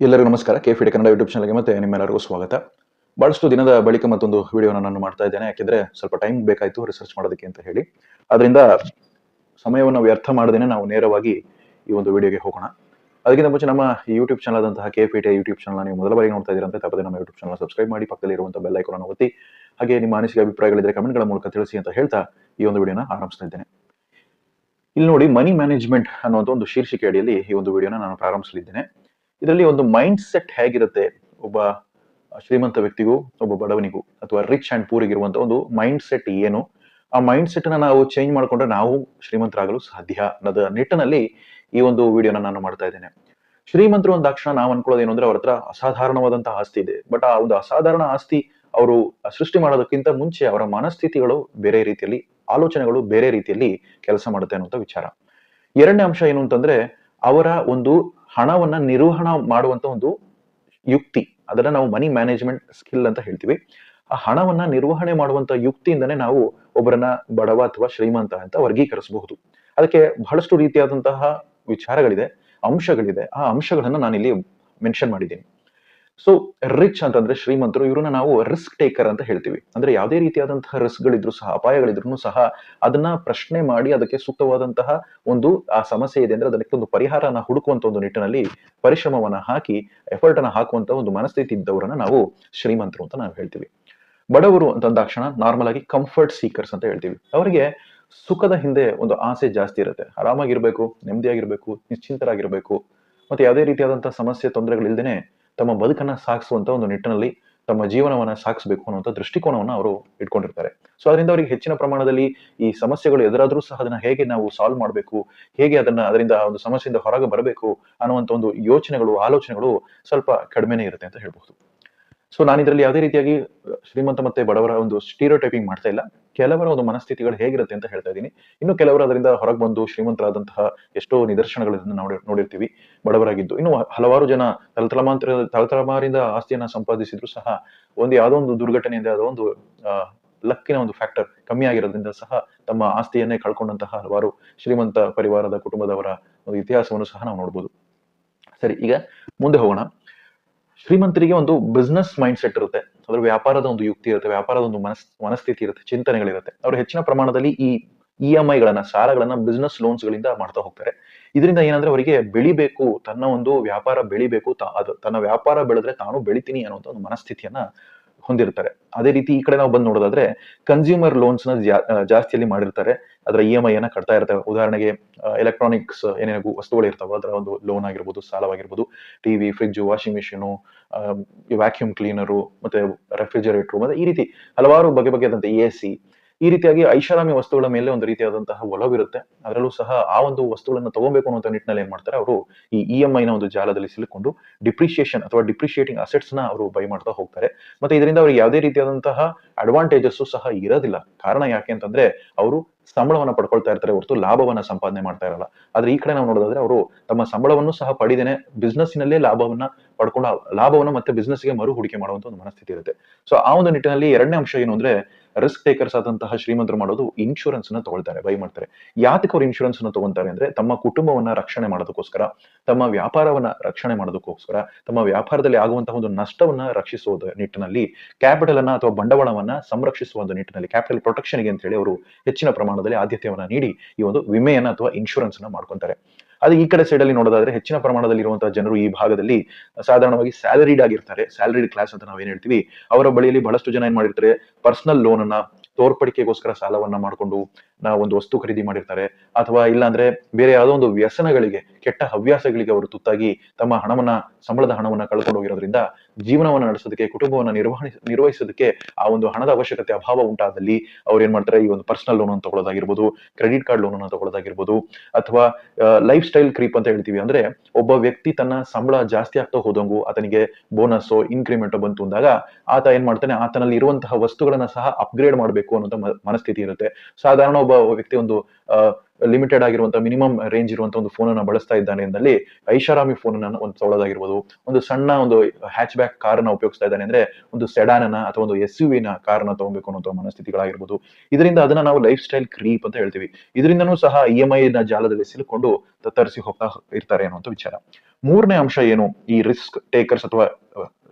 ಎಲ್ಲರಿಗೂ ನಮಸ್ಕಾರ. K ಫಿಡಿ Kannada YouTube ಚಾನಲ್ಗೆ ಮತ್ತೆ ನಿಮ್ಮೆಲ್ಲರಿಗೂ ಸ್ವಾಗತ. ಬಹಳಷ್ಟು ದಿನದ ಬಳಿಕ ಮತ್ತೊಂದು ವಿಡಿಯೋನ ನಾನು ಮಾಡ್ತಾ ಇದ್ದೇನೆ. ಯಾಕೆಂದ್ರೆ ಸ್ವಲ್ಪ ಟೈಮ್ ಬೇಕಾಯಿತು ರಿಸರ್ಚ್ ಮಾಡೋದಕ್ಕೆ ಅಂತ ಹೇಳಿ. ಅದರಿಂದ ಸಮಯವನ್ನು ವ್ಯರ್ಥ ಮಾಡದೇನೆ ನಾವು ನೇರವಾಗಿ ಈ ಒಂದು ವಿಡಿಯೋಗೆ ಹೋಗೋಣ. ಅದಕ್ಕಿಂತ ಮುಂಚೆ ನಮ್ಮ ಯೂಟ್ಯೂಬ್ ಚಾನಲ್ ಆದಂತಹ ಕೆ ಫಿಟೆ ಯೂಟ್ಯೂಬ್ ಚಾನಲ್ ನೀವು ಮೊದಲ ಬಾರಿಗೆ ನೋಡ್ತಾ ಇದ್ದೀರಾ ಅಂತ ತಪ್ಪದೆ ನಮ್ಮ ಯೂಟ್ಯೂಬ್ ಚಾನಲ್ ಸಬ್ಸ್ಕ್ರೈಬ್ ಮಾಡಿ, ಪಕ್ಕದಲ್ಲಿ ಇರುವಂತಹ ಬೆಲ್ ಐಕಾನ್ ಒತ್ತಿ, ಹಾಗೆ ನಿಮ್ಮ ಅನಿಸಿಕೆ ಅಭಿಪ್ರಾಯಗಳಿದ್ರೆ ಕಮೆಂಟ್ಗಳ ಮೂಲಕ ತಿಳಿಸಿ ಅಂತ ಹೇಳ್ತಾ ಈ ಒಂದು ವಿಡಿಯೋನ ಆರಂಭಿಸ್ತಾ ಇದ್ದೇನೆ. ಇಲ್ಲಿ ನೋಡಿ ಮನಿ ಮ್ಯಾನೇಜ್ಮೆಂಟ್ ಅನ್ನುವಂಥ ಒಂದು ಶೀರ್ಷಿಕೆ ಅಡಿಯಲ್ಲಿ ಈ ಒಂದು ವಿಡಿಯೋನ ನಾನು ಪ್ರಾರಂಭಿಸಲಿದ್ದೇನೆ. ಇದರಲ್ಲಿ ಒಂದು ಮೈಂಡ್ ಸೆಟ್ ಹೇಗಿರುತ್ತೆ ಒಬ್ಬ ಶ್ರೀಮಂತ ವ್ಯಕ್ತಿಗೂ, ಒಬ್ಬ ಬಡವನಿಗೂ ಅಥವಾ ರಿಚ್ ಅಂಡ್ ಪೂರಿಗಿರುವಂತ ಒಂದು ಮೈಂಡ್ ಸೆಟ್ ಏನು? ಆ ಮೈಂಡ್ ಸೆಟ್ನ ನಾವು ಚೇಂಜ್ ಮಾಡಿಕೊಂಡ್ರೆ ನಾವು ಶ್ರೀಮಂತರಾಗಲು ಸಾಧ್ಯ ಅನ್ನೋದ ನಿಟ್ಟಿನಲ್ಲಿ ಈ ಒಂದು ವಿಡಿಯೋನ ನಾನು ಮಾಡ್ತಾ ಇದ್ದೇನೆ. ಶ್ರೀಮಂತರು ಒಂದು ತಕ್ಷಣ ನಾವು ಅನ್ಕೊಳ್ಳೋದು ಏನು ಅಂದ್ರೆ ಅವ್ರ ಹತ್ರ ಅಸಾಧಾರಣವಾದಂತಹ ಆಸ್ತಿ ಇದೆ. ಬಟ್ ಆ ಒಂದು ಅಸಾಧಾರಣ ಆಸ್ತಿ ಅವರು ಸೃಷ್ಟಿ ಮಾಡೋದಕ್ಕಿಂತ ಮುಂಚೆ ಅವರ ಮನಸ್ಥಿತಿಗಳು ಬೇರೆ ರೀತಿಯಲ್ಲಿ, ಆಲೋಚನೆಗಳು ಬೇರೆ ರೀತಿಯಲ್ಲಿ ಕೆಲಸ ಮಾಡುತ್ತೆ ಅನ್ನುವಂಥ ವಿಚಾರ. ಎರಡನೇ ಅಂಶ ಏನು ಅಂತಂದ್ರೆ ಅವರ ಒಂದು ಹಣವನ್ನ ನಿರ್ವಹಣಾ ಮಾಡುವಂತ ಒಂದು ಯುಕ್ತಿ. ಅದನ್ನ ನಾವು ಮನಿ ಮ್ಯಾನೇಜ್ಮೆಂಟ್ ಸ್ಕಿಲ್ ಅಂತ ಹೇಳ್ತೀವಿ. ಆ ಹಣವನ್ನ ನಿರ್ವಹಣೆ ಮಾಡುವಂತ ಯುಕ್ತಿಯಿಂದನೇ ನಾವು ಒಬ್ಬರನ್ನ ಬಡವ ಅಥವಾ ಶ್ರೀಮಂತ ಅಂತ ವರ್ಗೀಕರಿಸಬಹುದು. ಅದಕ್ಕೆ ಬಹಳಷ್ಟು ರೀತಿಯಾದಂತಹ ವಿಚಾರಗಳಿದೆ, ಅಂಶಗಳಿದೆ. ಆ ಅಂಶಗಳನ್ನ ನಾನಿಲ್ಲಿ ಮೆನ್ಷನ್ ಮಾಡಿದ್ದೀನಿ. ಸೊ ರಿಚ್ ಅಂತಂದ್ರೆ ಶ್ರೀಮಂತರು, ಇವ್ರನ್ನ ನಾವು ರಿಸ್ಕ್ ಟೇಕರ್ ಅಂತ ಹೇಳ್ತೀವಿ. ಅಂದ್ರೆ ಯಾವುದೇ ರೀತಿಯಾದಂತಹ ರಿಸ್ಕ್ ಗಳಿದ್ರು ಸಹ, ಅಪಾಯಗಳಿದ್ರು ಸಹ, ಅದನ್ನ ಪ್ರಶ್ನೆ ಮಾಡಿ ಅದಕ್ಕೆ ಸೂಕ್ತವಾದಂತಹ ಒಂದು, ಆ ಸಮಸ್ಯೆ ಇದೆ ಅಂದ್ರೆ ಅದಕ್ಕೆ ಒಂದು ಪರಿಹಾರನ ಹುಡುಕುವಂತ ಒಂದು ನಿಟ್ಟಿನಲ್ಲಿ ಪರಿಶ್ರಮವನ್ನ ಹಾಕಿ ಎಫರ್ಟ್ ಅನ್ನ ಹಾಕುವಂತ ಒಂದು ಮನಸ್ಥಿತಿ ಇದ್ದವರನ್ನ ನಾವು ಶ್ರೀಮಂತರು ಅಂತ ನಾವು ಹೇಳ್ತೀವಿ. ಬಡವರು ಅಂತಂದಾಕ್ಷಣ ನಾರ್ಮಲ್ ಆಗಿ ಕಂಫರ್ಟ್ ಸೀಕರ್ಸ್ ಅಂತ ಹೇಳ್ತೀವಿ. ಅವರಿಗೆ ಸುಖದ ಹಿಂದೆ ಒಂದು ಆಸೆ ಜಾಸ್ತಿ ಇರುತ್ತೆ. ಆರಾಮಾಗಿರ್ಬೇಕು, ನೆಮ್ಮದಿಯಾಗಿರ್ಬೇಕು, ನಿಶ್ಚಿಂತರಾಗಿರ್ಬೇಕು. ಮತ್ತೆ ಯಾವುದೇ ರೀತಿಯಾದಂತಹ ಸಮಸ್ಯೆ, ತೊಂದರೆಗಳಿಲ್ದೇನೆ ತಮ್ಮ ಬದುಕನ್ನ ಸಾಗಿಸುವಂಥ ಒಂದು ನಿಟ್ಟಿನಲ್ಲಿ ತಮ್ಮ ಜೀವನವನ್ನ ಸಾಗಿಸಬೇಕು ಅನ್ನುವಂಥ ದೃಷ್ಟಿಕೋನವನ್ನ ಅವರು ಇಟ್ಕೊಂಡಿರ್ತಾರೆ. ಸೊ ಅದರಿಂದ ಅವರಿಗೆ ಹೆಚ್ಚಿನ ಪ್ರಮಾಣದಲ್ಲಿ ಈ ಸಮಸ್ಯೆಗಳು ಎದುರಾದರೂ ಸಹ ಅದನ್ನ ಹೇಗೆ ನಾವು ಸಾಲ್ವ್ ಮಾಡಬೇಕು, ಹೇಗೆ ಅದನ್ನ ಅದರಿಂದ ಒಂದು ಸಮಸ್ಯೆಯಿಂದ ಹೊರಗೆ ಬರಬೇಕು ಅನ್ನುವಂಥ ಒಂದು ಯೋಚನೆಗಳು, ಆಲೋಚನೆಗಳು ಸ್ವಲ್ಪ ಕಡಿಮೆನೇ ಇರುತ್ತೆ ಅಂತ ಹೇಳ್ಬಹುದು. ಸೊ ನಾನು ಇದರಲ್ಲಿ ಯಾವುದೇ ರೀತಿಯಾಗಿ ಶ್ರೀಮಂತ ಮತ್ತೆ ಬಡವರ ಒಂದು ಸ್ಟೀರೋ ಟೈಪಿಂಗ್ ಮಾಡ್ತಾ ಇಲ್ಲ. ಕೆಲವರ ಒಂದು ಮನಸ್ಥಿತಿಗಳು ಹೇಗಿರುತ್ತೆ ಅಂತ ಹೇಳ್ತಾ ಇದ್ದೀನಿ. ಇನ್ನು ಕೆಲವರು ಅದರಿಂದ ಹೊರಗೆ ಬಂದು ಶ್ರೀಮಂತರಾದಂತಹ ಎಷ್ಟೋ ನಿದರ್ಶನಗಳನ್ನು ನೋಡಿ, ನೋಡಿರ್ತೀವಿ, ಬಡವರಾಗಿದ್ದು. ಇನ್ನು ಹಲವಾರು ಜನ ತಲತಲಮಾಂತರ ತಲತಲಮಾರಿಂದ ಆಸ್ತಿಯನ್ನ ಸಂಪಾದಿಸಿದ್ರು ಸಹ, ಒಂದು ಯಾವುದೋ ಒಂದು ದುರ್ಘಟನೆಯಿಂದ, ಯಾವುದೋ ಒಂದು ಲಕ್ಕಿನ ಒಂದು ಫ್ಯಾಕ್ಟರ್ ಕಮ್ಮಿ ಆಗಿರೋದ್ರಿಂದ ಸಹ ತಮ್ಮ ಆಸ್ತಿಯನ್ನೇ ಕಳ್ಕೊಂಡಂತಹ ಹಲವಾರು ಶ್ರೀಮಂತ ಪರಿವಾರದ ಕುಟುಂಬದವರ ಒಂದು ಇತಿಹಾಸವನ್ನು ಸಹ ನಾವು ನೋಡ್ಬೋದು. ಸರಿ, ಈಗ ಮುಂದೆ ಹೋಗೋಣ. ಶ್ರೀಮಂತರಿಗೆ ಒಂದು ಬಿಸ್ನೆಸ್ ಮೈಂಡ್ ಸೆಟ್ ಇರುತ್ತೆ. ಅದ್ರ ವ್ಯಾಪಾರದ ಒಂದು ಯುಕ್ತಿ ಇರುತ್ತೆ, ವ್ಯಾಪಾರದ ಒಂದು ಮನಸ್, ಮನಸ್ಥಿತಿ ಇರುತ್ತೆ, ಚಿಂತನೆಗಳಿರುತ್ತೆ. ಅವರು ಹೆಚ್ಚಿನ ಪ್ರಮಾಣದಲ್ಲಿ ಈ ಇ ಎಂ ಐಗಳನ್ನ ಸಾಲಗಳನ್ನ ಬಿಸ್ನೆಸ್ ಲೋನ್ಸ್ ಗಳಿಂದ ಮಾಡ್ತಾ ಹೋಗ್ತಾರೆ. ಇದರಿಂದ ಏನಂದ್ರೆ ಅವರಿಗೆ ಬೆಳಿಬೇಕು, ತನ್ನ ಒಂದು ವ್ಯಾಪಾರ ಬೆಳಿಬೇಕು ಅದು ತನ್ನ ವ್ಯಾಪಾರ ಬೆಳೆದ್ರೆ ತಾನು ಬೆಳಿತೀನಿ ಅನ್ನುವಂಥ ಒಂದು ಮನಸ್ಥಿತಿಯನ್ನ ಹೊಂದಿರ್ತಾರೆ. ಅದೇ ರೀತಿ ಈ ಕಡೆ ನಾವು ಬಂದು ನೋಡೋದಾದ್ರೆ ಕನ್ಸ್ಯೂಮರ್ ಲೋನ್ಸ್ನ ಜಾಸ್ತಿಯಲ್ಲಿ ಮಾಡಿರ್ತಾರೆ. ಅದರ ಇ ಎಂ ಐ ಅನ್ನ ಕಟ್ತಾ ಇರ್ತವೆ. ಉದಾಹರಣೆಗೆ ಎಲೆಕ್ಟ್ರಾನಿಕ್ಸ್ ಏನೇನು ವಸ್ತುಗಳು ಇರ್ತಾವ, ಅದರ ಒಂದು ಲೋನ್ ಆಗಿರ್ಬೋದು, ಸಾಲವಾಗಿರ್ಬೋದು. TV fridge washing machine vacuum cleaner ಮತ್ತೆ ರೆಫ್ರಿಜರೇಟರ್ ಮತ್ತೆ ಈ ರೀತಿ ಹಲವಾರು ಬಗೆ ಬಗೆಯಾದಂತಹ ಎ ಸಿ ಈ ರೀತಿಯಾಗಿ ಐಷಾರಾಮಿ ವಸ್ತುಗಳ ಮೇಲೆ ಒಂದು ರೀತಿಯಾದಂತಹ ಒಲವಿರುತ್ತೆ. ಅದರಲ್ಲೂ ಸಹ ಆ ಒಂದು ವಸ್ತುಗಳನ್ನು ತಗೋಬೇಕು ಅನ್ನೋ ನಿಟ್ಟಿನಲ್ಲಿ ಏನ್ ಮಾಡ್ತಾರೆ, ಅವರು ಈ ಇ ಎಂ ಐನ ಒಂದು ಜಾಲದಲ್ಲಿ ಸಿಲುಕೊಂಡು ಡಿಪ್ರಿಷಿಯೇಷನ್ ಅಥವಾ ಡಿಪ್ರಿಷಿಯೇಟಿಂಗ್ ಅಸೆಟ್ಸ್ನ ಅವರು ಬೈ ಮಾಡ್ತಾ ಹೋಗ್ತಾರೆ. ಮತ್ತೆ ಇದರಿಂದ ಅವ್ರಿಗೆ ಯಾವುದೇ ರೀತಿಯಾದಂತಹ ಅಡ್ವಾಂಟೇಜಸ್ ಸಹ ಇರೋದಿಲ್ಲ. ಕಾರಣ ಯಾಕೆ ಅಂತಂದ್ರೆ, ಅವರು ಸಂಬಳವನ್ನ ಪಡ್ಕೊಳ್ತಾ ಇರ್ತಾರೆ ಹೊರತು ಲಾಭವನ್ನ ಸಂಪಾದನೆ ಮಾಡ್ತಾ ಇರಲ್ಲ. ಆದ್ರೆ ಈ ಕಡೆ ನಾವು ನೋಡೋದಾದ್ರೆ ಅವರು ತಮ್ಮ ಸಂಬಳವನ್ನು ಸಹ ಪಡಿದೇನೆ ಬಿಸ್ನೆಸ್ಸಿನಲ್ಲೇ ಲಾಭವನ್ನ ಪಡ್ಕೊಂಡು, ಲಾಭವನ್ನು ಲಾಭವನ್ನ ಮತ್ತೆ ಬಿಸ್ನೆಸ್ಗೆ ಮರು ಹೂಡಿಕೆ ಮಾಡುವಂತ ಒಂದು ಮನಸ್ಥಿತಿ ಇರುತ್ತೆ. ಸೊ ಆ ಒಂದು ನಿಟ್ಟಿನಲ್ಲಿ ಎರಡನೇ ಅಂಶ ಏನು ಅಂದ್ರೆ ರಿಸ್ಕ್ ಟೇಕರ್ಸ್ ಆದಂತಹ ಶ್ರೀಮಂತರು ಮಾಡೋದು ಇನ್ಶೂರೆನ್ಸ್ನ ತಗೊಳ್ತಾರೆ ಬೈ ಮಾಡ್ತಾರೆ. ಯಾತಕ್ಕೆ ಅವ್ರು ಇನ್ಶೂರೆನ್ಸ್ನ ತಗೊಂತಾರೆ ಅಂದ್ರೆ ತಮ್ಮ ಕುಟುಂಬವನ್ನ ರಕ್ಷಣೆ ಮಾಡೋದಕ್ಕೋಸ್ಕರ, ತಮ್ಮ ವ್ಯಾಪಾರವನ್ನ ರಕ್ಷಣೆ ಮಾಡೋದಕ್ಕೋಸ್ಕರ, ತಮ್ಮ ವ್ಯಾಪಾರದಲ್ಲಿ ಆಗುವಂತಹ ಒಂದು ನಷ್ಟವನ್ನ ರಕ್ಷಿಸುವ ನಿಟ್ಟಿನಲ್ಲಿ ಕ್ಯಾಪಿಟಲ್ ಅನ್ನ ಅಥವಾ ಬಂಡವಾಳವನ್ನ ಸಂರಕ್ಷಿಸುವ ಒಂದು ನಿಟ್ಟಿನಲ್ಲಿ ಕ್ಯಾಪಿಟಲ್ ಪ್ರೊಟೆಕ್ಷನ್ಗೆ ಅಂತ ಹೇಳಿ ಅವರು ಹೆಚ್ಚಿನ ಪ್ರಮಾಣದಲ್ಲಿ ಆದ್ಯತೆಯನ್ನ ನೀಡಿ ಈ ಒಂದು ವಿಮೆಯನ್ನ ಅಥವಾ ಇನ್ಶೂರೆನ್ಸ್ನ ಮಾಡ್ಕೊಂತಾರೆ. ಅದು ಈ ಕಡೆ ಸೈಡ್ ಅಲ್ಲಿ ನೋಡೋದಾದ್ರೆ ಹೆಚ್ಚಿನ ಪ್ರಮಾಣದಲ್ಲಿ ಇರುವಂತಹ ಜನರು ಈ ಭಾಗದಲ್ಲಿ ಸಾಧಾರಣವಾಗಿ ಸ್ಯಾಲರಿಡ್ ಆಗಿರ್ತಾರೆ. ಸ್ಯಾಲರಿಡ್ ಕ್ಲಾಸ್ ಅಂತ ನಾವೇನ್ ಹೇಳ್ತೀವಿ, ಅವರ ಬಳಿಯಲ್ಲಿ ಬಹಳಷ್ಟು ಜನ ಏನ್ ಮಾಡಿರ್ತಾರೆ ಪರ್ಸನಲ್ ಲೋನ್ ಅನ್ನ, ತೋರ್ಪಡಿಕೆಗೋಸ್ಕರ ಸಾಲವನ್ನ ಮಾಡಿಕೊಂಡು ಒಂದು ವಸ್ತು ಖರೀದಿ ಮಾಡಿರ್ತಾರೆ. ಅಥವಾ ಇಲ್ಲಾಂದ್ರೆ ಬೇರೆ ಯಾವುದೋ ಒಂದು ವ್ಯಸನಗಳಿಗೆ, ಕೆಟ್ಟ ಹವ್ಯಾಸಗಳಿಗೆ ಅವರು ತುತ್ತಾಗಿ ತಮ್ಮ ಹಣವನ್ನ, ಸಂಬಳದ ಹಣವನ್ನ ಕಳ್ಕೊಂಡು ಹೋಗಿರೋದ್ರಿಂದ ಜೀವನವನ್ನ ನಡೆಸೋದಕ್ಕೆ, ಕುಟುಂಬವನ್ನ ನಿರ್ವಹಣೆ, ನಿರ್ವಹಿಸೋದಕ್ಕೆ ಆ ಒಂದು ಹಣದ ಅವಶ್ಯಕತೆ, ಅಭಾವ ಉಂಟಾದಲ್ಲಿ ಅವ್ರು ಏನ್ ಮಾಡ್ತಾರೆ, ಈ ಒಂದು ಪರ್ಸನಲ್ ಲೋನ್ ಅನ್ನು ತಗೊಳ್ಳೋದಾಗಿರ್ಬೋದು ಕ್ರೆಡಿಟ್ ಕಾರ್ಡ್ ಲೋನ್ ಅನ್ನು ತಗೊಳ್ಳೋದಾಗಿರ್ಬೋದು, ಅಥವಾ ಲೈಫ್ ಸ್ಟೈಲ್ ಕ್ರೀಪ್ ಅಂತ ಹೇಳ್ತೀವಿ. ಅಂದ್ರೆ ಒಬ್ಬ ವ್ಯಕ್ತಿ ತನ್ನ ಸಂಬಳ ಜಾಸ್ತಿ ಆಗ್ತಾ ಹೋದಂಗು ಆತನಿಗೆ ಬೋನಸ್ ಇನ್ಕ್ರಿಮೆಂಟ್ ಬಂತು ಅಂದಾಗ ಆತ ಏನ್ ಮಾಡ್ತಾನೆ, ಆತನಲ್ಲಿ ಇರುವಂತಹ ವಸ್ತುಗಳನ್ನ ಸಹ ಅಪ್ಗ್ರೇಡ್ ಮಾಡಬೇಕು ಅನ್ನೋ ಮನಸ್ಥಿತಿ ಇರುತ್ತೆ. ಸಾಧಾರಣ ಒಬ್ಬ ವ್ಯಕ್ತಿ ಒಂದು ಲಿಮಿಟೆಡ್ ಆಗಿರುವಂತಹ ಮಿನಿಮಮ್ ರೇಂಜ್ ಇರುವಂತಹ ಒಂದು ಫೋನ್ ಅನ್ನ ಬಳಸ್ತಾ ಇದ್ದಾನೆ ಎಂದಲ್ಲಿ ಐಷಾರಾಮಿ ಫೋನ್ ಅನ್ನ ಒಂದು ತೊಗೊಳ್ಳೋದಾಗಿರ್ಬೋದು ಒಂದು ಸಣ್ಣ ಒಂದು ಹ್ಯಾಚ್ ಬ್ಯಾಕ್ ಕಾರ್ ಅನ್ನ ಉಪಯೋಗಿಸ್ತಾ ಇದ್ದಾನೆ ಅಂದ್ರೆ ಒಂದು ಸೆಡಾನ್ ಅನ್ನ ಅಥವಾ ಒಂದು ಎಸ್ ಯು ವಿನ ಕಾರ್ನ ತಗೊಬೇಕು ಅನ್ನೋ ಮನಸ್ಥಿತಿಗಳಾಗಿರ್ಬೋದು. ಇದರಿಂದ ಅದನ್ನ ನಾವು ಲೈಫ್ ಸ್ಟೈಲ್ ಕ್ರೀಪ್ ಅಂತ ಹೇಳ್ತೀವಿ. ಇದರಿಂದನೂ ಸಹ ಇ ಎಂ ಐ ನ ಜಾಲದಲ್ಲಿ ಸಿಲುಕೊಂಡು ತತ್ತರಿಸಿ ಹೋಗ್ತಾ ಇರ್ತಾರೆ ಅನ್ನುವಂಥ ವಿಚಾರ. ಮೂರನೇ ಅಂಶ ಏನು ಈ ರಿಸ್ಕ್ ಟೇಕರ್ಸ್ ಅಥವಾ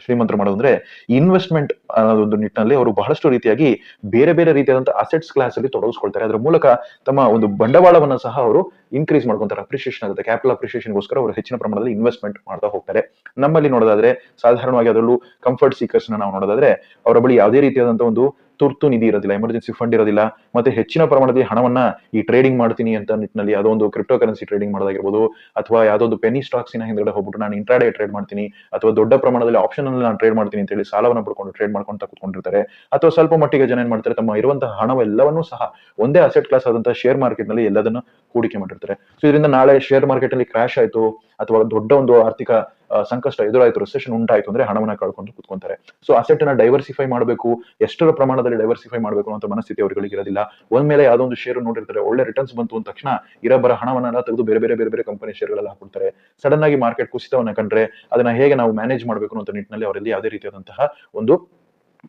ಶ್ರೀಮಂತರು ಮಾಡೋದಂದ್ರೆ ಇನ್ವೆಸ್ಟ್ಮೆಂಟ್ ಅನ್ನೋದೊಂದು ನಿಟ್ಟಿನಲ್ಲಿ ಅವರು ಬಹಳಷ್ಟು ರೀತಿಯಾಗಿ ಬೇರೆ ಬೇರೆ ರೀತಿಯಾದಂತಹ ಅಸೆಟ್ಸ್ ಕ್ಲಾಸ್ ಅಲ್ಲಿ ತೊಡಗಿಸ್ಕೊಳ್ತಾರೆ. ಅದರ ಮೂಲಕ ತಮ್ಮ ಒಂದು ಬಂಡವಾಳವನ್ನು ಸಹ ಅವರು ಇನ್ಕ್ರೀಸ್ ಮಾಡ್ಕೊಂತಾರೆ. ಅಪ್ರಿಷಿಯೇಷನ್ ಆಗುತ್ತೆ. ಕ್ಯಾಪಿಟಲ್ ಅಪ್ರಿಷಿಯೇಷನ್ಗೋಸ್ಕರ ಅವರು ಹೆಚ್ಚಿನ ಪ್ರಮಾಣದಲ್ಲಿ ಇನ್ವೆಸ್ಟ್ಮೆಂಟ್ ಮಾಡ್ತಾ ಹೋಗ್ತಾರೆ. ನಮ್ಮಲ್ಲಿ ನೋಡೋದಾದ್ರೆ, ಸಾಧಾರಣವಾಗಿ ಅದರಲ್ಲೂ ಕಂಫರ್ಟ್ ಸೀಕರ್ಸ್ ನಾವು ನೋಡೋದಾದ್ರೆ, ಅವರ ಬಳಿ ಯಾವುದೇ ರೀತಿಯಾದಂತಹ ಒಂದು ತುರ್ತು ನಿಧಿ ಇರೋದಿಲ್ಲ ಎಮರ್ಜೆನ್ಸಿ ಫಂಡ್ ಇರೋದಿಲ್ಲ, ಮತ್ತೆ ಹೆಚ್ಚಿನ ಪ್ರಮಾಣದಲ್ಲಿ ಹಣವನ್ನ ಈ ಟ್ರೇಡಿಂಗ್ ಮಾಡ್ತೀನಿ ಅಂತ ನಿಟ್ಟಿನಲ್ಲಿ ಒಂದು ಕ್ರಿಪ್ಟೋ ಕರೆನ್ಸಿ ಟ್ರೇಡಿಂಗ್ ಮಾಡೋದಾಗಿರ್ಬೋದು, ಅಥವಾ ಯಾವುದೋ ಒಂದು ಪೆನಿ ಸ್ಟಾಕ್ಸ್ನ ಹೋಗ್ಬಿಟ್ಟು ನಾನು ಇಂಟ್ರಾಡೇ ಟ್ರೇಡ್ ಮಾಡ್ತೀನಿ, ಅಥವಾ ದೊಡ್ಡ ಪ್ರಮಾಣದಲ್ಲಿ ಆಪ್ಷನ್ ಅಲ್ಲಿ ನಾನು ಟ್ರೇಡ್ ಮಾಡ್ತೀನಿ ಅಂತ ಹೇಳಿ ಸಾಲವನ್ನು ಪಡ್ಕೊಂಡು ಟ್ರೇಡ್ ಮಾಡ್ಕೊಂತ ಕೂತ್ಕೊಂಡಿರ್ತಾರೆ, ಅಥವಾ ಸ್ವಲ್ಪ ಮಟ್ಟಿಗೆ ಜನ ಏನ್ ಮಾಡ್ತಾರೆ, ತಮ್ಮ ಇರುವಂತಹ ಹಣವೆಲ್ಲವನ್ನೂ ಸಹ ಒಂದೇ ಅಸೆಟ್ ಕ್ಲಾಸ್ ಆದಂತಹ ಶೇರ್ ಮಾರ್ಕೆಟ್ನಲ್ಲಿ ಎಲ್ಲದನ್ನ ಹೂಡಿಕೆ ಮಾಡಿರ್ತಾರೆ. ಸೊ ಇದರಿಂದ ನಾಳೆ ಶೇರ್ ಮಾರ್ಕೆಟ್ ಅಲ್ಲಿ ಕ್ರಾಶ್ ಆಯ್ತು, ಅಥವಾ ದೊಡ್ಡ ಒಂದು ಆರ್ಥಿಕ ಸಂಕಷ್ಟ ಎದುರಾಯಿತು ರಿಸೆಷನ್ ಉಂಟಾಯ್ತು ಅಂದ್ರೆ ಹಣವನ್ನ ಕಳ್ಕೊಂಡು ಕುತ್ಕೊಂತಾರೆ. ಸೊ ಅಸೆಟ್ ಅನ್ನ ಡೈವರ್ಸಿಫೈ ಮಾಡಬೇಕು, ಎಷ್ಟರ ಪ್ರಮಾಣದಲ್ಲಿ ಡೈವರ್ಸಿಫೈ ಮಾಡಬೇಕು ಅಂತ ಮನಸ್ಥಿತಿ ಅವರುಗಳಿಗೆ ಇರೋದಿಲ್ಲ ಒಂದ್ ಮೇಲೆ ಒಂದು ಶೇರ್ ನೋಡಿರ್ತಾರೆ, ಒಳ್ಳೆ ರಿಟರ್ನ್ಸ್ ಬಂತು ಅಂದ ತಕ್ಷಣ ಇರಬರ ಹಣವನ್ನೆಲ್ಲ ತೆಗೆದು ಬೇರೆ ಬೇರೆ ಬೇರೆ ಬೇರೆ ಕಂಪನಿ ಶೇರ್ಗಳೆಲ್ಲ ಹಾಕೊಡ್ತಾರೆ ಸಡನ್ ಆಗಿ ಮಾರ್ಕೆಟ್ ಕುಸಿತವನ್ನ ಕಂಡ್ರೆ ಅದನ್ನ ಹೇಗೆ ನಾವು ಮ್ಯಾನೇಜ್ ಮಾಡಬೇಕು ಅಂತ ನಿಟ್ಟಿನಲ್ಲಿ ಅವರಲ್ಲಿ ಯಾವುದೇ ರೀತಿಯಾದಂತಹ ಒಂದು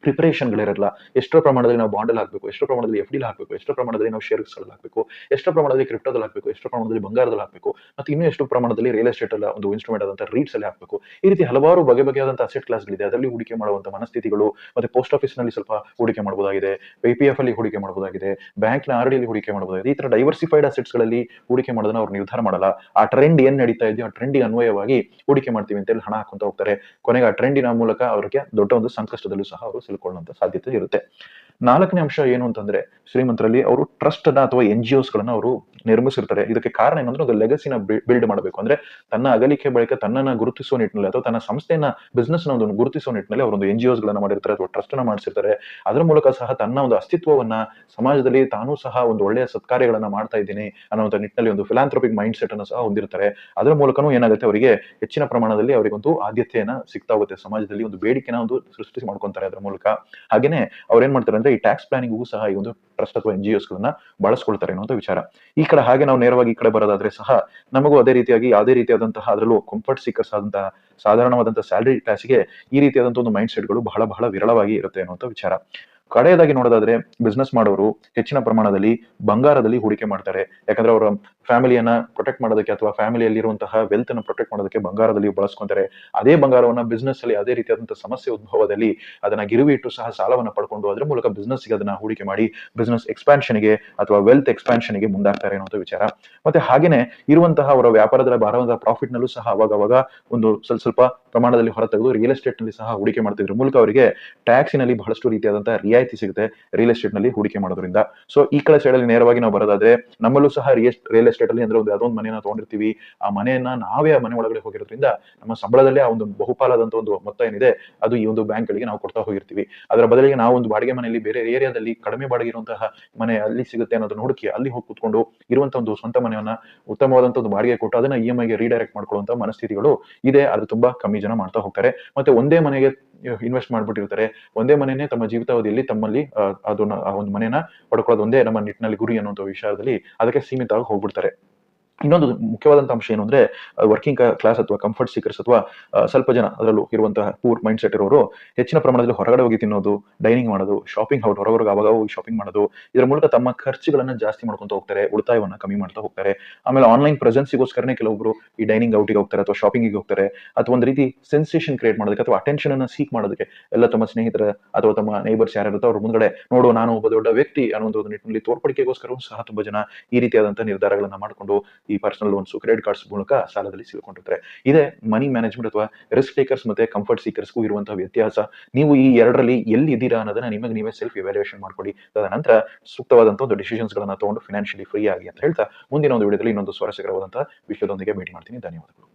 ಪ್ರಿಪರೇಷನ್ ಗಳಿರಲ್ಲ ಎಷ್ಟು ಪ್ರಮಾಣದಲ್ಲಿ ನಾವು ಬಾಂಡಲ್ಲಿ ಹಾಕಬೇಕು, ಎಷ್ಟು ಪ್ರಮಾಣದಲ್ಲಿ ಎಫ್ ಡಿಲ್ ಹಾಕಬೇಕು, ಎಷ್ಟು ಪ್ರಮಾಣದಲ್ಲಿ ನಾವು ಶೇರ್ಸ್ ಹಾಕಬೇಕು, ಎಷ್ಟು ಪ್ರಮಾಣದಲ್ಲಿ ಕ್ರಿಪ್ಟೋದಲ್ಲಿ ಹಾಕಬೇಕು, ಎಷ್ಟು ಪ್ರಮಾಣದಲ್ಲಿ ಬಂಗಾರದಲ್ಲಿ ಹಾಕಬೇಕು, ಮತ್ತೆ ಇನ್ನೂ ಎಷ್ಟು ಪ್ರಮಾಣದಲ್ಲಿ ರಿಯಲ್ ಎಸ್ಟೇಟ್ ಅಲ್ಲ, ಒಂದು ಇನ್ಸ್ಟ್ರೂಮೆಂಟ್ ಆದಂತಹ ರೀಟ್ಸ್ ಅಲ್ಲಿ ಹಾಕಬೇಕು. ಈ ರೀತಿ ಹಲವಾರು ಬಗೆ ಬಗೆಯಾದಂತಹ ಅಸೆಟ್ ಕ್ಲಾಸ್ಗಳಿದೆ ಅದರಲ್ಲಿ ಹೂಡಿಕೆ ಮಾಡುವಂತ ಮನಸ್ಥಿತಿಗಳು, ಮತ್ತೆ ಪೋಸ್ಟ್ ಆಫೀಸ್ನಲ್ಲಿ ಸ್ವಲ್ಪ ಹೂಡಿಕೆ ಮಾಡಬಹುದಾಗಿದೆ ಪಿ ಎಫ್ ಅಲ್ಲಿ ಹೂಡಿಕೆ ಮಾಡಬಹುದಾಗಿದೆ ಬ್ಯಾಂಕ್ನ ಆರ್ ಡಿ ಹೂಡಿಕೆ ಮಾಡಬಹುದಾಗಿದೆ. ಈ ತರ ಡೈವರ್ಸಿಫೈಡ್ ಅಸೆಟ್ಸ್ಗಳಲ್ಲಿ ಹೂಡಿಕೆ ಮಾಡೋದನ್ನ ಅವ್ರು ನಿರ್ಧಾರ ಮಾಡಲ್ಲ. ಆ ಟ್ರೆಂಡ್ ಏನ್ ನಡೀತಾ ಇದೆಯೋ, ಆ ಟ್ರೆಂಡಿಗೆ ಅನ್ವಯವಾಗಿ ಹೂಡಿಕೆ ಮಾಡ್ತೀವಿ ಅಂತ ಹೇಳಿ ಹಣ ಹಾಕೊಂತ ಹೋಗ್ತಾರೆ. ಕೊನೆಗೆ ಆ ಟ್ರೆಂಡಿನ ಮೂಲಕ ಅವರಿಗೆ ದೊಡ್ಡ ಒಂದು ಸಂಕಷ್ಟದಲ್ಲೂ ಸಹ ಅವರು ಸಿಲುಕೊಳ್ಳುವಂತ ಸಾಧ್ಯತೆ ಇರುತ್ತೆ. ನಾಲ್ಕನೇ ಅಂಶ ಏನು ಅಂತಂದ್ರೆ, ಶ್ರೀಮಂತರಲ್ಲಿ ಅವರು ಟ್ರಸ್ಟ್ ಅನ್ನ ಅಥವಾ ಎನ್ ಜಿ ಗಳನ್ನ ಅವರು ನಿರ್ಮಿಸಿರ್ತಾರೆ. ಇದಕ್ಕೆ ಕಾರಣ ಏನಂದ್ರೆ ಒಂದು ಲೆಗಸಿನ ಬಿಲ್ಡ್ ಮಾಡಬೇಕು. ಅಂದ್ರೆ ತನ್ನ ಅಗಲಿಕೆ ಬಳಿಕ ತನ್ನನ್ನ ಗುರುತಿಸುವ ನಿಟ್ಟಿನಲ್ಲಿ ಅಥವಾ ತನ್ನ ಸಂಸ್ಥೆಯನ್ನ ಬಿಸ್ನೆಸ್ನ ಒಂದು ಗುರುತಿಸುವ ನಿಟ್ಟಿನಲ್ಲಿ ಅವರೊಂದು ಎನ್ ಜಿ ಗಳನ್ನ ಮಾಡಿರ್ತಾರೆ ಅಥವಾ ಟ್ರಸ್ಟ್ನ ಮಾಡಿಸಿರ್ತಾರೆ. ಅದರ ಮೂಲಕ ಸಹ ತನ್ನ ಒಂದು ಅಸ್ತಿತ್ವವನ್ನ ಸಮಾಜದಲ್ಲಿ ತಾನೂ ಸಹ ಒಂದು ಒಳ್ಳೆಯ ಸತ್ಕಾರ್ಯಗಳನ್ನ ಮಾಡ್ತಾ ಇದ್ದೀನಿ ಅನ್ನೋಂಥ ನಿಟ್ಟಿನಲ್ಲಿ ಒಂದು ಫಿಲಾಂಥ್ರೋಪಿಕ್ ಮೈಂಡ್ ಸೆಟ್ ಅನ್ನು ಸಹ ಹೊಂದಿರ್ತಾರೆ. ಅದರ ಮೂಲಕನೂ ಏನಾಗುತ್ತೆ, ಅವರಿಗೆ ಹೆಚ್ಚಿನ ಪ್ರಮಾಣದಲ್ಲಿ ಅವರಿಗೊಂದು ಆದ್ಯತೆಯನ್ನ ಸಿಗ್ತಾ ಹೋಗುತ್ತೆ. ಸಮಾಜದಲ್ಲಿ ಒಂದು ಬೇಡಿಕೆನ ಒಂದು ಸೃಷ್ಟಿ ಮಾಡ್ಕೊಂತಾರೆ ಅದರ ಮೂಲಕ. ಹಾಗೇನೆ ಅವ್ರು ಏನ್ ಮಾಡ್ತಾರೆ ಅಂದ್ರೆ ಈ ಟ್ಯಾಕ್ಸ್ ಪ್ಲಾನಿಂಗ್ಗೂ ಸಹ ಈ ಒಂದು ಟ್ರಸ್ಟ್ ಅಥವಾ ಎನ್ ಜಿ ಗಳನ್ನ ಬಳಸ್ಕೊಳ್ತಾರೆ ಅನ್ನೋ ವಿಚಾರ. ಈ ಕಡೆ ಹಾಗೆ ನಾವು ನೇರವಾಗಿ ಈ ಕಡೆ ಬರೋದಾದ್ರೆ ಸಹ ನಮಗೂ ಅದೇ ರೀತಿಯಾಗಿ ಯಾವುದೇ ರೀತಿಯಾದಂತಹ ಅದರಲ್ಲೂ ಕಂಫರ್ಟ್ ಸೀಕರ್ಸ್ ಆದಂತಹ ಸಾಧಾರಣವಾದಂತಹ ಸ್ಯಾಲರಿ ಕ್ಲಾಸ್ಗೆ ಈ ರೀತಿಯಾದಂತಹ ಒಂದು ಮೈಂಡ್ ಸೆಟ್ಗಳು ಬಹಳ ಬಹಳ ವಿರಳವಾಗಿ ಇರುತ್ತೆ ಅನ್ನುವಂಥ ವಿಚಾರ. ಕಡೆಯದಾಗಿ ನೋಡೋದಾದ್ರೆ ಬಿಸ್ನೆಸ್ ಮಾಡೋರು ಹೆಚ್ಚಿನ ಪ್ರಮಾಣದಲ್ಲಿ ಬಂಗಾರದಲ್ಲಿ ಹೂಡಿಕೆ ಮಾಡ್ತಾರೆ. ಯಾಕಂದ್ರೆ ಅವರ ಫ್ಯಾಮಿಲಿಯನ್ನ ಪ್ರೊಟೆಕ್ಟ್ ಮಾಡೋದಕ್ಕೆ ಅಥವಾ ಫ್ಯಾಮಿಲಿಯಲ್ಲಿರುವಂತಹ ವೆಲ್ತ್ ಅನ್ನು ಪ್ರೊಟೆಕ್ಟ್ ಮಾಡೋದಕ್ಕೆ ಬಂಗಾರದಲ್ಲಿ ಬಳಸ್ಕೊಂತಾರೆ. ಅದೇ ಬಂಗಾರವನ್ನ ಬಿಸ್ನೆಸ್ ಅಲ್ಲಿ ಅದೇ ರೀತಿಯಾದಂತಹ ಸಮಸ್ಯೆ ಉದ್ಭವದಲ್ಲಿ ಅದನ್ನ ಗಿರುವಿ ಇಟ್ಟು ಸಹ ಸಾಲವನ್ನು ಪಡ್ಕೊಂಡು ಅದರ ಮೂಲಕ business ಗೆ ಅದನ್ನ ಹೂಡಿಕೆ ಮಾಡಿ ಬಿಸ್ನೆಸ್ಗೆ ಅಥವಾ ವೆಲ್ತ್ಗೆ ಮುಂದಾಗ್ತಾರೆ ಅನ್ನೋಂಥ ವಿಚಾರ. ಮತ್ತೆ ಹಾಗೇನೆ ಇರುವಂತಹ ಅವರ ವ್ಯಾಪಾರದ ಬಾರವಾದ ಪ್ರಾಫಿಟ್ ನಲ್ಲೂ ಸಹ ಅವಾಗ ಅವಾಗ ಒಂದು ಸ್ವಲ್ಪ ಸ್ವಲ್ಪ ಪ್ರಮಾಣದಲ್ಲಿ ಹೊರತೆಗೆದು ರಿಯಲ್ ಎಸ್ಟೇಟ್ನಲ್ಲಿ ಸಹ ಹೂಡಿಕೆ ಮಾಡ್ತಿದ್ರ. ಮೂಲಕ ಅವರಿಗೆ ಟ್ಯಾಕ್ಸಿನಲ್ಲಿ ಬಹಳಷ್ಟು ರೀತಿಯಾದಂತಹ ರಿಯಾಯಿತಿ ಸಿಗುತ್ತೆ ರಿಯಲ್ ಎಸ್ಟೇಟ್ನಲ್ಲಿ ಹೂಡಿಕೆ ಮಾಡೋದ್ರಿಂದ. ಸೊ ಈ ಕಡೆ ಸೈಡ್ ಅಲ್ಲಿ ನೇರವಾಗಿ ನಾವು ಬರೋದಾದ್ರೆ ನಮ್ಮಲ್ಲೂ ಸಹ ರಿಯಲ್ ಎಸ್ಟೇಟ್ ಅಲ್ಲಿ ಅಂದ್ರೆ ಒಂದು ಯಾವುದೋ ಮನೆಯನ್ನ ತಗೊಂಡಿರ್ತೀವಿ. ಆ ಮನೆಯನ್ನ ನಾವೇ ಮನೆ ಒಳಗಡೆ ಹೋಗಿರೋದ್ರಿಂದ ನಮ್ಮ ಸಂಬಳದಲ್ಲೇ ಆ ಒಂದು ಬಹುಪಾಲಾದಂತ ಒಂದು ಮೊತ್ತ ಏನಿದೆ, ಅದು ಈ ಒಂದು ಬ್ಯಾಂಕ್ ಗಳಿಗೆ ನಾವು ಕೊಡ್ತಾ ಹೋಗಿರ್ತೀವಿ. ಅದರ ಬದಲಿಗೆ ನಾವು ಒಂದು ಬಾಡಿಗೆ ಮನೆಯಲ್ಲಿ ಬೇರೆ ಏರಿಯಾದಲ್ಲಿ ಕಡಿಮೆ ಬಾಡಿಗೆ ಇರುವಂತಹ ಮನೆ ಅಲ್ಲಿ ಸಿಗುತ್ತೆ ಅನ್ನೋದನ್ನ ಹುಡುಕಿ ಅಲ್ಲಿ ಹೋಗಿ ಕುತ್ಕೊಂಡು ಇರುವಂತಹ ಒಂದು ಸ್ವಂತ ಮನೆಯನ್ನ, ಉತ್ತಮವಾದಂತ ಒಂದು ಬಾಡಿಗೆ ಕೊಟ್ಟು ಅದನ್ನ ಇ ಎಂ ಐಗೆ ರೀಡೈರೆಕ್ಟ್ ಮಾಡ್ಕೊಳ್ಳುವಂತ ಮನಸ್ಥಿತಿಗಳು ಇದೆ. ಅದು ತುಂಬಾ ಕಮ್ಮಿ ಜನ ಮಾಡ್ತಾ ಹೋಗ್ತಾರೆ. ಮತ್ತೆ ಒಂದೇ ಮನೆಗೆ ಇನ್ವೆಸ್ಟ್ ಮಾಡ್ಬಿಟ್ಟಿರ್ತಾರೆ. ಒಂದೇ ಮನೆನೇ ತಮ್ಮ ಜೀವಿತಾವಧಿಯಲ್ಲಿ ತಮ್ಮಲ್ಲಿ ಅದನ್ನ, ಆ ಒಂದು ಮನೆನ ಪಡ್ಕೊಳ್ಳೋದು ಒಂದೇ ನಮ್ಮ ನಿಟ್ಟಿನಲ್ಲಿ ಗುರಿ ಅನ್ನುವಂಥ ವಿಚಾರದಲ್ಲಿ ಅದಕ್ಕೆ ಸೀಮಿತವಾಗಿ ಹೋಗ್ಬಿಡ್ತಾರೆ. ಇನ್ನೊಂದು ಮುಖ್ಯವಾದಂತ ಅಂಶ ಏನು ಅಂದ್ರೆ ವರ್ಕಿಂಗ್ ಕ್ಲಾಸ್ ಅಥವಾ ಕಂಫರ್ಟ್ ಸೀಕರ್ಸ್ ಅಥವಾ ಸ್ವಲ್ಪ ಜನ ಅದರಲ್ಲೂ ಇರುವಂತಹ ಪೂರ್ ಮೈಂಡ್ ಸೆಟ್ ಇರೋರು ಹೆಚ್ಚಿನ ಪ್ರಮಾಣದಲ್ಲಿ ಹೊರಗಡೆ ಹೋಗಿ ತಿನ್ನೋದು ಡೈನಿಂಗ್ ಮಾಡೋದು ಶಾಪಿಂಗ್ ಔಟ್ ಹೊರಗಡೆ ಅವಾಗ ಹೋಗಿ ಶಾಪಿಂಗ್ ಮಾಡೋದು, ಇದರ ಮೂಲಕ ತಮ್ಮ ಖರ್ಚುಗಳನ್ನ ಜಾಸ್ತಿ ಮಾಡ್ಕೊಂತ ಹೋಗ್ತಾರೆ, ಉಳಿತಾಯವನ್ನ ಕಮ್ಮಿ ಮಾಡ್ತಾ ಹೋಗ್ತಾರೆ. ಆಮೇಲೆ ಆನ್ಲೈನ್ ಪ್ರೆಸೆನ್ಸಿಗೋಸ್ಕರನೇ ಕೆಲವೊಬ್ರು ಈ ಡೈನಿಂಗ್ ಔಟಿಗೆ ಹೋಗ್ತಾರೆ ಅಥವಾ ಶಾಪಿಂಗಿಗೆ ಹೋಗ್ತಾರೆ. ಅಥವಾ ಒಂದು ರೀತಿ ಸೆನ್ಸೇಷನ್ ಕ್ರಿಯೇಟ್ ಮಾಡೋದಕ್ಕೆ ಅಥವಾ ಅಟೆನ್ಷನ್ ಅನ್ನ ಸೀಕ್ ಮಾಡೋದಕ್ಕೆ ಎಲ್ಲ ತಮ್ಮ ಸ್ನೇಹಿತರ ಅಥವಾ ತಮ್ಮ ನೈಬರ್ಸ್ ಯಾರಿರುತ್ತೋ ಅವ್ರ ಮುಂದ್ಗಡೆ, ನೋಡು ನಾನು ಒಬ್ಬ ದೊಡ್ಡ ವ್ಯಕ್ತಿ ಅನ್ನೋ ಒಂದು ನಿಟ್ಟಿನಲ್ಲಿ ತೋರ್ಪಡಿಕೆಗೋಸ್ಕರವೂ ಸಹ ತುಂಬಾ ಜನ ಈ ರೀತಿಯಾದಂತಹ ನಿರ್ಧಾರಗಳನ್ನ ಮಾಡಿಕೊಂಡು ಈ ಪರ್ಸನಲ್ ಲೋನ್ಸ್ ಕ್ರೆಡಿಟ್ ಕಾರ್ಡ್ಸ್ ಮೂಲಕ ಸಾಲದಲ್ಲಿ ಸಿಲುಕೊಂಡಿರ್ತಾರೆ. ಇದೇ ಮನಿ ಮ್ಯಾನೇಜ್ಮೆಂಟ್ ಅಥವಾ ರಿಸ್ಕ್ ಟೇಕರ್ಸ್ ಮತ್ತೆ ಕಂಫರ್ಟ್ ಸೀಕರ್ಸ್ಗೂ ಇರುವಂತಹ ವ್ಯತ್ಯಾಸ. ನೀವು ಈ ಎರಡರಲ್ಲಿ ಎಲ್ಲಿ ಇದ್ದೀರಾ ಅನ್ನೋದನ್ನ ನಿಮಗೆ ನೀವೇ ಸೆಲ್ಫ್ ಇವ್ಯಾಲ್ಯೂಯೇಷನ್ ಮಾಡ್ಕೊಳ್ಳಿ ತದನಂತರ ಸೂಕ್ತವಾದಂತಹ ಒಂದು ಡಿಸಿಷನ್ಸ್ ಗಳನ್ನ ತಗೊಂಡು ಫಿನಾನ್ಷಿಯಲಿ ಫ್ರೀ ಆಗಿ ಅಂತ ಹೇಳ್ತಾ ಮುಂದಿನ ಒಂದು ವಿಡಿಯೋದಲ್ಲಿ ಇನ್ನೊಂದು ಸ್ವಾರಸ್ಯಕರವಾದಂತಹ ವಿಷಯದೊಂದಿಗೆ ಭೇಟಿ ಮಾಡ್ತೀನಿ. ಧನ್ಯವಾದಗಳು.